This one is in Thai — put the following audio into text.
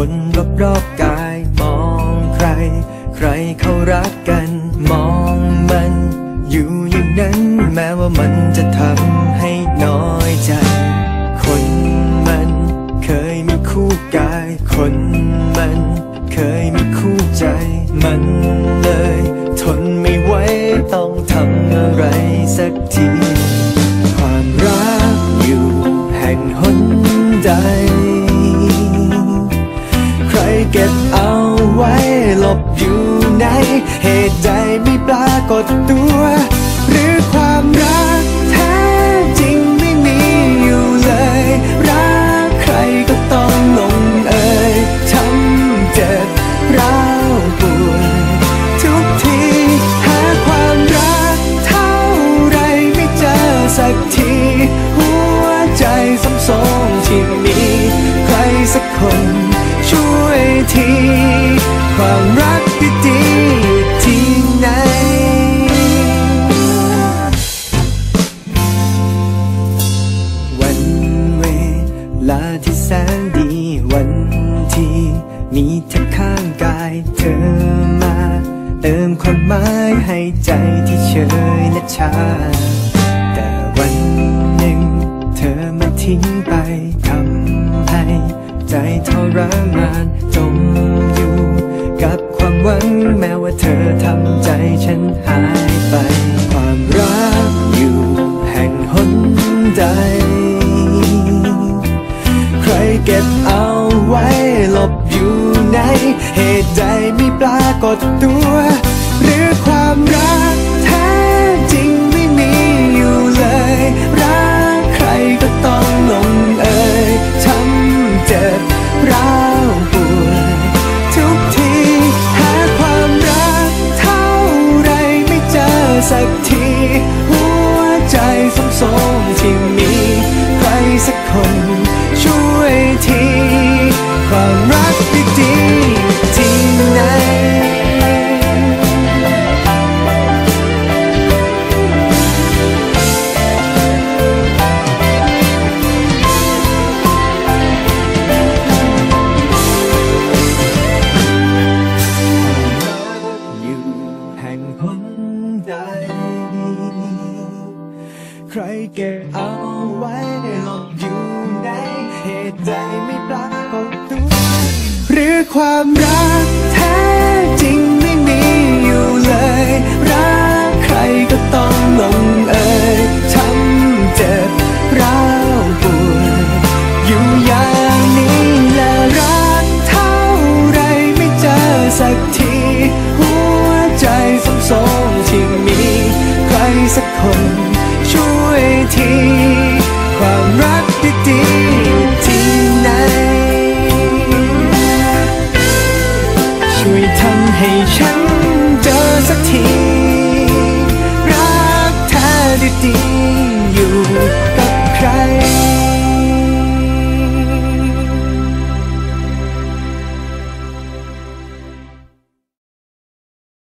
คนรอบรอบกาย มองใคร ใครเขารักกัน มองมัน อยู่อย่างนั้นแม้ว่ามันจะทำให้น้อยใจ คนมันเคยมีคู่กาย คนมันเคยมีคู่ใจ มันเลย ทนไม่ไหวต้องทำอะไรสักที ความรักอยู่แห่งหนใด ก็บเอาไว้หลบอยู่ในเหตุใดไม่ปรากฏตัว หรือความรักแท้จริงไม่มีอยู่เลย รักใครก็ต้องลงเอยช้ำเจ็บร้าวปวดทุกทีหาความรักเท่าไรไม่เจอสักที หัวใจสมสองที่มีใครสักคน ที ความรักดีๆที่ไหน วันเวลาที่แสนดีวันที่มีเธอข้างกายเธอมา เติมความหมายให้ใจที่เฉยและชา แต่วันหนึ่งเธอมาทิ้งไปทำให้ใจทรมาน เธอทำใจฉันหายไป ความรักอยู่แห่งหนใดใครเก็บเอาไว้หลบอยู่ในเหตุใดไม่ปรากฏตัว ช่วยทีความรักดีๆที่ไหนอยู่แห่งหนใดใครเก็บเอาไว้ในหลบอยู่ ในเหตุใดไม่ปรากฏตัวหรือความรักแท้จริงไม่มีอยู่เลย รักใครก็ต้องลงเอยช้ำเจ็บร้าวปวดอยู่อย่างนี้และรักเท่าไรไม่เจอสักที หัวใจสมสองที่มี ใครสักคนช่วยที ให้ฉันเจอสักที รักเธอดี